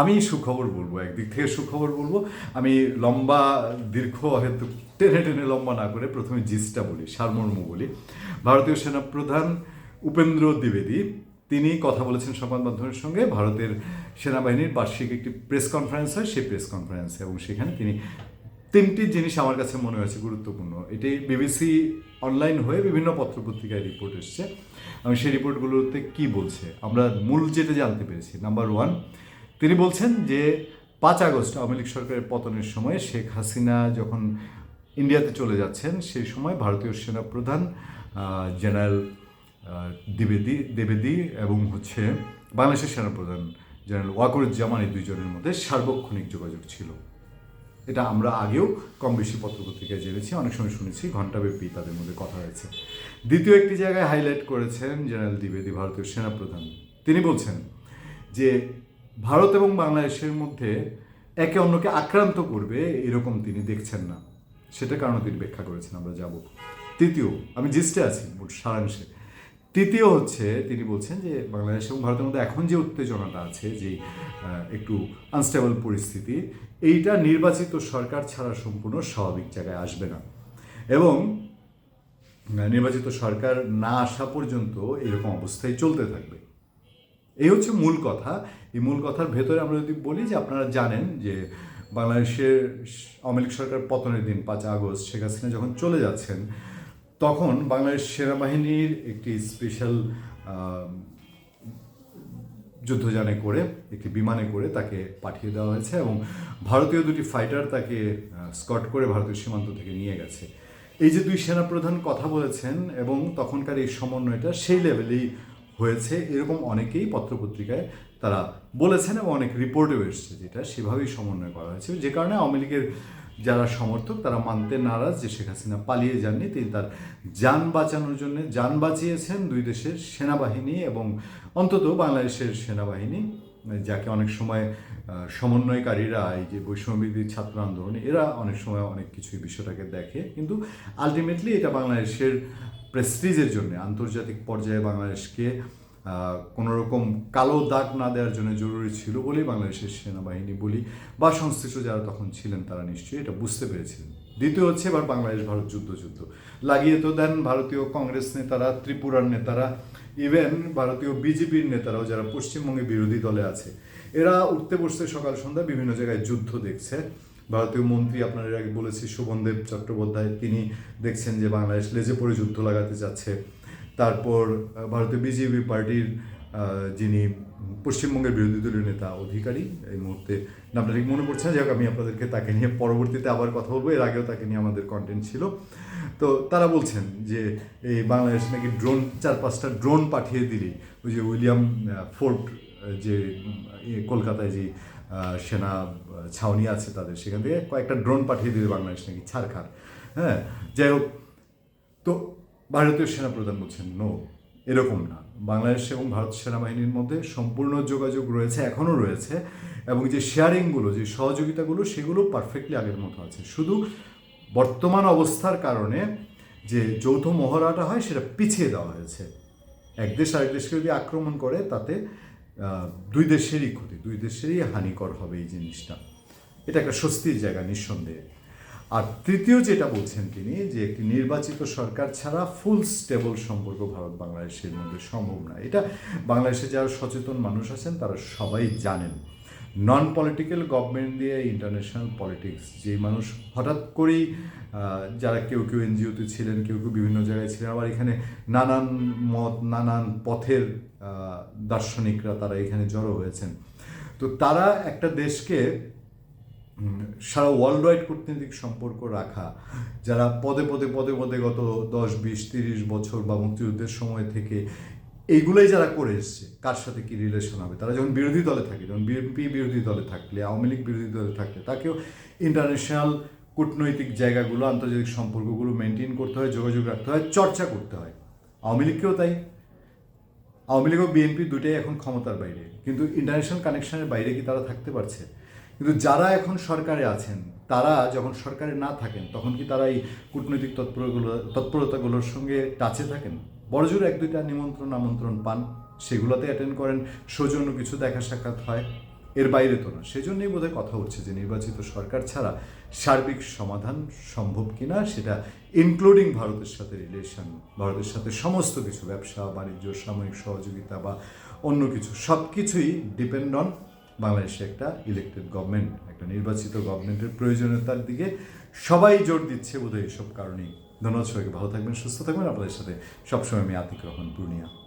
আমি সুখবর বলব, একদিক থেকে সুখবর বলব। আমি লম্বা, দীর্ঘ, হয়তো টেনে টেনে লম্বা না করে প্রথমে জিসটা বলি, সারমর্ম বলি। ভারতীয় সেনাপ্রধান উপেন্দ্র দ্বিবেদী, তিনি কথা বলেছেন সংবাদ মাধ্যমের সঙ্গে। ভারতের সেনাবাহিনীর বার্ষিক একটি প্রেস কনফারেন্স হয়, সেই প্রেস কনফারেন্সে এবং সেখানে তিনি তিনটি জিনিস আমার কাছে মনে হয়েছে গুরুত্বপূর্ণ। এটি বিবিসি অনলাইন হয়ে বিভিন্ন পত্রপত্রিকায় রিপোর্ট এসছে। আমি সেই রিপোর্টগুলোতে কি বলছে? আমরা মূল যেটা জানতে পেরেছি, নাম্বার ওয়ান তিনি বলছেন যে পাঁচ আগস্ট আওয়ামী লীগ সরকারের পতনের সময় শেখ হাসিনা যখন ইন্ডিয়াতে চলে যাচ্ছেন সেই সময় ভারতীয় সেনাপ্রধান আহ, জেনারেল আহ, দ্বিবেদী এবং হচ্ছে বাংলাদেশের সেনাপ্রধান জেনারেল ওয়াকরুজ্জামান এই দুইজনের মধ্যে সার্বক্ষণিক যোগাযোগ ছিল। এটা আমরা আগেও কম বেশি পত্রপত্রিকায় জেনেছি অনেক সময় শুনেছি ঘণ্টাব্যাপী তাদের মধ্যে কথা হয়েছে। দ্বিতীয় একটি জায়গায় হাইলাইট করেছেন জেনারেল দ্বিবেদী ভারতীয় সেনাপ্রধান তিনি বলছেন যে ভারত এবং বাংলাদেশের মধ্যে একে অন্যকে আক্রান্ত করবে, এরকম তিনি দেখছেন না। সেটা কারণে তিনি ব্যাখ্যা করেছেন, আমরা যাব। তৃতীয়, আমি জিস্টে আছি সারাংশে। তৃতীয় হচ্ছে, তিনি বলছেন যে বাংলাদেশ এবং ভারতের মধ্যে এখন যে উত্তেজনাটা আছে, যে একটু আনস্টেবল পরিস্থিতি, এইটা নির্বাচিত সরকার ছাড়া সম্পূর্ণ স্বাভাবিক জায়গায় আসবে না। এবং নির্বাচিত সরকার না আসা পর্যন্ত এরকম অবস্থায় চলতে থাকবে। এই হচ্ছে মূল কথা। এই মূল কথার ভেতরে আমরা যদি বলি যে আপনারা জানেন যে বাংলাদেশের আওয়ামী সরকার পতনের দিন পাঁচ আগস্ট শেখ হাসিনা যখন চলে যাচ্ছেন, তখন বাংলাদেশ সেনাবাহিনীর একটি স্পেশাল যুদ্ধযানে করে, একটি বিমানে করে তাকে পাঠিয়ে দেওয়া হয়েছে এবং ভারতীয় দুটি ফাইটার তাকে স্কট করে ভারতীয় সীমান্ত থেকে নিয়ে গেছে। এই যে দুই সেনাপ্রধান কথা বলেছেন এবং তখনকার এই সমন্বয়টা, সেই লেভেলেই হয়েছে, এরকম অনেকেই পত্রপত্রিকায় তারা বলেছেন এবং অনেক রিপোর্টেও এসছে যেটা সেভাবেই সমন্বয় করা হয়েছে। যে কারণে আওয়ামী লীগের যারা সমর্থক তারা মানতে নারাজ যে শেখ হাসিনা পালিয়ে যাননি, তিনি তার যান বাঁচানোর জন্য যান বাঁচিয়েছেন দুই দেশের সেনাবাহিনী এবং অন্তত বাংলাদেশের সেনাবাহিনী, যাকে অনেক সময় সমন্বয়কারীরা এই যে বৈষম্যবিধি ছাত্র আন্দোলন, এরা অনেক সময় অনেক কিছুই বিষয়টাকে দেখে। কিন্তু আলটিমেটলি এটা বাংলাদেশের প্রেস্টিজের জন্য, আন্তর্জাতিক পর্যায়ে বাংলাদেশকে কোনো রকম কালো দাগ না দেওয়ার জন্য জরুরি ছিল বলেই বাংলাদেশের সেনাবাহিনী বলি বা সংশ্লিষ্ট যারা তখন ছিলেন তারা নিশ্চয়ই এটা বুঝতে পেরেছিলেন। দ্বিতীয় হচ্ছে এবার বাংলাদেশ ভারত যুদ্ধ যুদ্ধ। লাগিয়ে তো দেন ভারতীয় কংগ্রেস নেতারা, ত্রিপুরার নেতারা, ইভেন ভারতীয় বিজেপির নেতারাও যারা পশ্চিমবঙ্গে বিরোধী দলে আছে। এরা উঠতে বসতে সকাল সন্ধ্যা বিভিন্ন জায়গায় যুদ্ধ দেখছে। ভারতীয় মন্ত্রী আপনার এর আগে বলেছি, শোভনদেব চট্টোপাধ্যায়, তিনি দেখছেন যে বাংলাদেশ লেজে পড়ে যুদ্ধ লাগাতে যাচ্ছে। তারপর ভারতীয় বিজেপি পার্টির যিনি পশ্চিমবঙ্গের বিরোধী দলীয় নেতা, অধিকারী, এই মুহূর্তে নামটা ঠিক মনে পড়ছে হোক, আমি আপনাদেরকে তাকে নিয়ে পরবর্তীতে আবার কথা বলব। এর আগেও তাকে নিয়ে আমাদের কন্টেন্ট ছিল। তো তারা বলছেন যে, এই বাংলাদেশ নাকি ড্রোন চার পাঁচটা ড্রোন পাঠিয়ে দিলি। ওই যে উইলিয়াম ফোর্ট যে ইয়ে, কলকাতায় যে সেনা ছাউনি আছে তাদের সেখান থেকে কয়েকটা ড্রোন পাঠিয়ে দিলে বাংলাদেশ নাকি ছাড়খার হ্যাঁ যাই হোক তো ভারতীয় সেনাপ্রধান বলছেন নো এরকম না। বাংলাদেশ এবং ভারত সেনাবাহিনীর মধ্যে সম্পূর্ণ যোগাযোগ রয়েছে এখনও রয়েছে এবং যে শেয়ারিংগুলো যে সহযোগিতাগুলো সেগুলো পারফেক্টলি আগের মতো আছে। শুধু বর্তমান অবস্থার কারণে যে যৌথ মহড়াটা হয় সেটা পিছিয়ে দেওয়া হয়েছে। এক দেশ আরেক দেশকে যদি আক্রমণ করে তাতে দুই দেশেরই ক্ষতি, দুই দেশেরই হানিকর হবে এই জিনিসটা। এটা একটা স্বস্তির জায়গা নিঃসন্দেহে। আর তৃতীয় যেটা বলছেন তিনি, যে একটি নির্বাচিত সরকার ছাড়া ফুল স্টেবল সম্পর্ক ভারত বাংলাদেশের মধ্যে সম্ভব না। এটা বাংলাদেশে যারা সচেতন মানুষ আছেন, তারা সবাই জানেন। নন পলিটিক্যাল গভর্নমেন্ট দিয়ে ইন্টারন্যাশনাল পলিটিক্স যে মানুষ হঠাৎ করেই যারা কেউ কেউ এনজিওতে ছিলেন, কেউ কেউ বিভিন্ন জায়গায় ছিলেন, আবার এখানে নানান মত, নানান পথের দার্শনিকরা তারা এখানে জড়ো হয়েছেন। তো তারা একটা দেশকে সারা ওয়ার্ল্ড ওয়াইড কূটনৈতিক সম্পর্ক রাখা, যারা পদে পদে পদে পদে গত দশ, বিশ, তিরিশ বছর বা মুক্তিযুদ্ধের সময় থেকে এইগুলোই যারা করে এসছে, কার সাথে কি রিলেশন হবে? তারা যখন বিরোধী দলে থাকে যেমন বিএনপি বিরোধী দলে থাকলে, আওয়ামী লীগ বিরোধী দলে থাকলে, তাকেও ইন্টারন্যাশনাল কূটনৈতিক জায়গাগুলো, আন্তর্জাতিক সম্পর্কগুলো মেনটেন করতে হয়, যোগাযোগ রাখতে হয়, চর্চা করতে হয়। আওয়ামী লীগকেও তাই। আওয়ামী লীগ ও বিএনপি দুটাই এখন ক্ষমতার বাইরে। কিন্তু ইন্টারন্যাশনাল কানেকশনের বাইরে কি তারা থাকতে পারছে? কিন্তু যারা এখন সরকারে আছেন, তারা যখন সরকারে না থাকেন, তখন কি তারা এই কূটনৈতিক তৎপরগুলো, তৎপরতাগুলোর সঙ্গে টাচে থাকেন? বড়জোর এক দুইটা নিমন্ত্রণ, আমন্ত্রণ পান, সেগুলোতে অ্যাটেন্ড করেন, সৌজন্য কিছু দেখা সাক্ষাৎ হয়। এর বাইরে তো না। সেজন্যই বোধহয় কথা উঠছে যে নির্বাচিত সরকার ছাড়া সার্বিক সমাধান সম্ভব কিনা সেটা ইনক্লুডিং ভারতের সাথে রিলেশন ভারতের সাথে সমস্ত কিছু, ব্যবসা, বাণিজ্য, সামরিক সহযোগিতা বা অন্য কিছু সব কিছুই ডিপেন্ড অন বাংলাদেশে একটা ইলেক্টেড গভর্নমেন্ট একটা নির্বাচিত গভর্নমেন্টের প্রয়োজনীয়তার দিকে সবাই জোর দিচ্ছে বোধহয় এসব কারণেই। ধন্যবাদ সবাইকে। ভালো থাকবেন, সুস্থ থাকবেন। আপনাদের সাথে সবসময় আমি আতিক রহমান, পূর্ণিয়া।